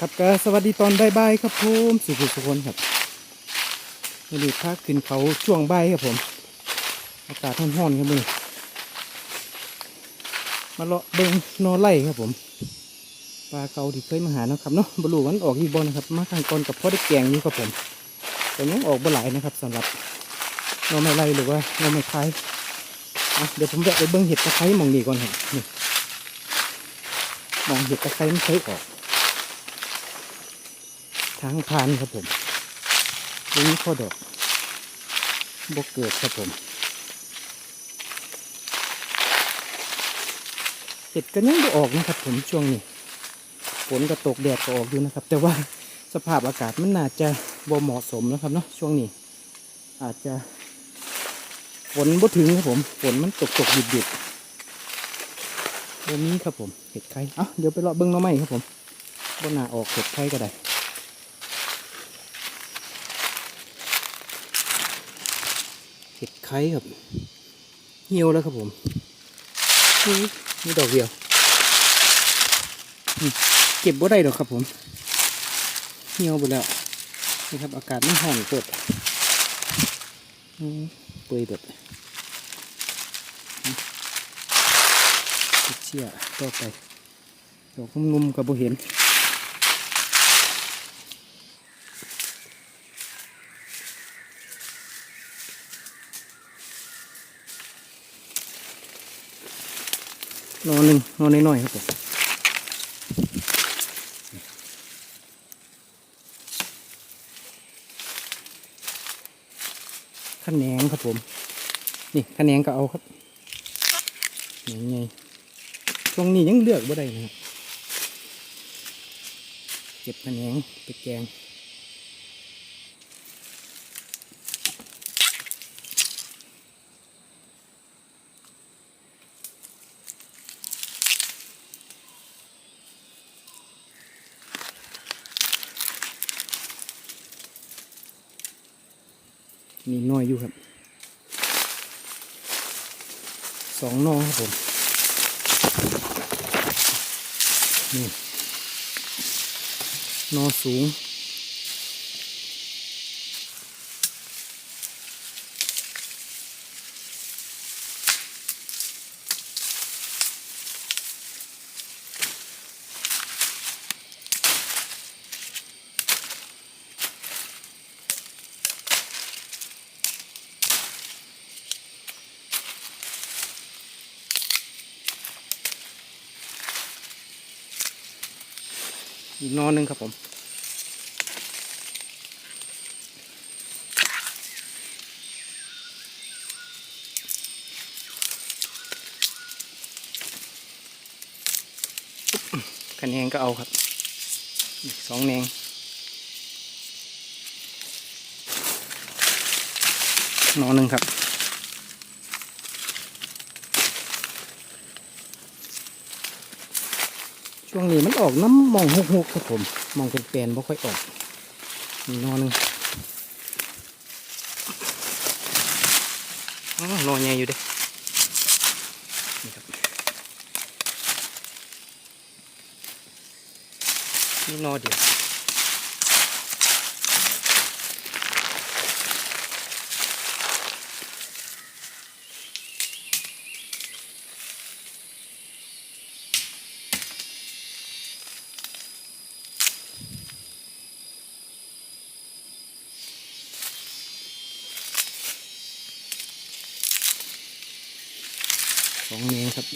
ครับก็สวัสดีตอนบ่ายๆครับผมสุขสุขคนครับวันนี้พักขึ้นเขาช่วงบ่ายครับผม อากาศร้อนๆครับมึงมาเลาะเบิ้งนอไล่ครับผมปลาเกาที่เคยมาหานะครับเนาะบรูมันออกอีบอนะครับ มาข้างกอนกับพ่อได้แกงอยู่ครับผมแต่ยังออกบ่หลายนะครับสำหรับนอไม้ไล่หรือว่านอไม้คล้ายเดี๋ยวผมแวะไปเบิ้งเห็ดตะไคร้หมองนี้ก่อนครับนี่มองเห็ดตะไคร้มันเคยออก ทางพานครับผมตรงนี้ข้อดอกบกเกิดครับผมเห็ดก็ยังไม่ออกนะครับผมช่วงนี้ฝนก็ตกแดดก็ออกอยู่นะครับ แต่ว่าสภาพอากาศมันน่าจะบ่เหมาะสมนะครับเนาะช่วงนี้ อาจจะฝนบ่ถึงครับผมฝนมันตกตกหยุดหยุดตรงนี้ครับผมเห็ดไข่เอ้าเดี๋ยวไปเลาะเบิ้งน้อไม้ครับผมบนหน้าออกเห็ดไข่ก็ได้ เห็ดไข่ครับ เหี่ยวแล้วครับผมนี่นี่ดอกเดียวเก็บบ่ได้ดอกครับผม เหี่ยวไปแล้วนี่ครับ อากาศไม่ห่อนเกิดเปื่อยเบิดอืมเก็บเชี่ยต่อไปดอกงุ่มๆกับบ่เห็น นอนหนึ่งนอนน้อยๆครับผมขะแหนงครับผม นี่ขะแหนงก็เอาครับยังไงช่วงนี้ยังเลือกบ่ได้นะครับ เก็บขะแหนงไปแกง มีน้อยอยู่ครับสองนอครับผมนี่นอสูง อีกนอหนึ่งครับผม คะแนนก็เอาครับ อีกสองแนงนอหนึ่งครับ ช่วงนี้มันออกน้ำมองหุกๆครับผม มองเป็นแปลนๆบ่ค่อยออกมีนอหนึ่งนอนใหญ่อยู่เด้นี่ครับนี่นอเดียว องเมตรครับ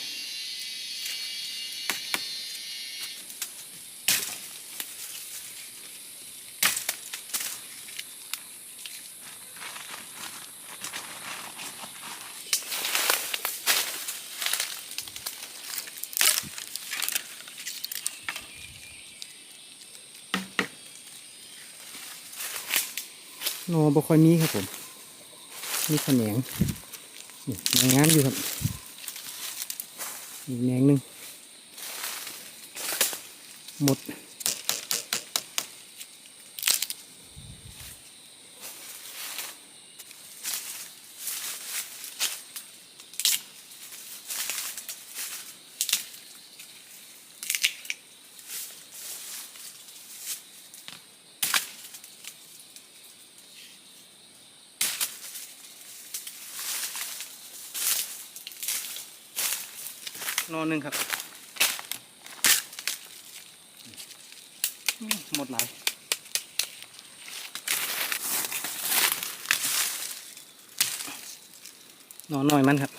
นอบ่ค่อยมีครับผม มีแหนงนี่แหนงงามอยู่ครับ อีกแหนงหนึ่งหมด นอนหนึ่งครับ หมดหลายนอนหน่อยมันครับ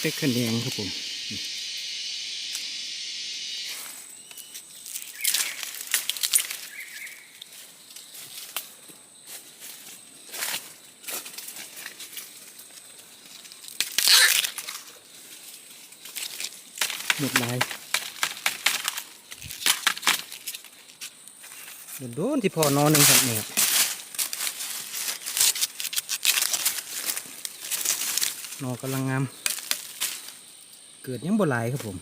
เป็กขนแดงครับผมหมดลายโดนที่พอนอนหนึ่งครับเนี่ยครับนอกำลังงาม เกิดยังบ่หลายครับผม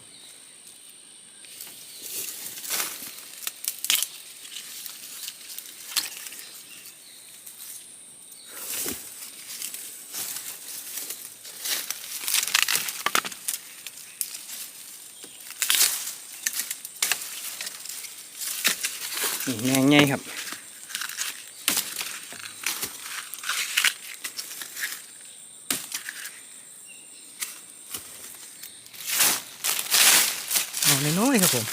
นี่แมงไงครับ อาน้อยๆครับผม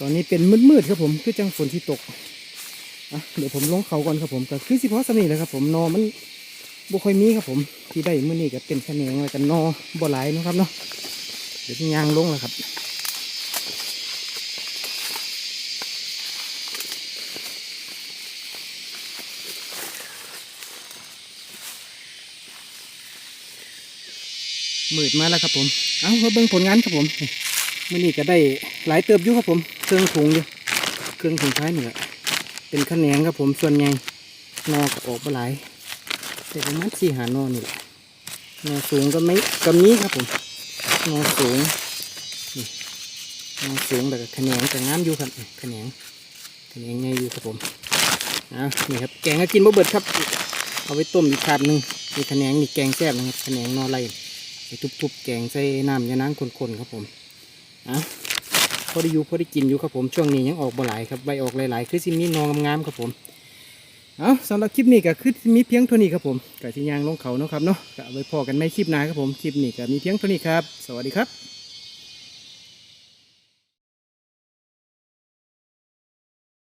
ตอนนี้เป็นมืดๆครับผมคือจังฝนที่ตกอะเดี๋ยวผมลงเขาก่อนครับผมแต่คือสิเพาะสำนีแหละครับผมนอมันบ่ค่อยมีครับผมที่ได้มื้อนี้ก็เป็นแขนงแล้วกันนอบ่หลายนะครับเนาะ เดี๋ยวยางลงแล้วครับ มืดมาแล้วครับผม เอามาเบิ่งผลงานครับผมมื่อนี้ก็ได้หลายเติบอยู่ครับผม เครื่องถุงอยู่ เครื่องถุงท้ายนี่แหละเป็นขแหนงครับผมส่วนใหญ่นอกออกมาหลายแต่ประมาณสี่หานอนี่แหละนอสูงก็ไม่ก็มีครับผม นอสูงนี่นสูงแต่ก็ขะแหนงแต่งามอยู่ครับขะแหนงขะแหนงไงอยู่ครับผมอะนี่ครับแกงก็กินบ่เบิดครับ เอาไว้ต้มอีกคาบหนึ่งมีขะแหนงนี่แกงแซ่บนะครับขะแหนงนอไรไปทุบๆแกงใส่น้ำยานังคนๆครับผมอะพอได้อยู่พอได้กินอยู่ครับผมช่วงนี้ยังออกบ่หลายครับใบออกหลายๆ คือสิมีนองงามๆครับผม เอาสำหรับคลิปนี้ก็คือมีเพียงเท่านี้ครับผมกับที่ยางลงเขาเนาะครับเนาะก็ไว้พอกันไม่คลิปหน้าครับผมคลิปนี้ก็มีเพียงเท่านี้ครับ สวัสดีครับ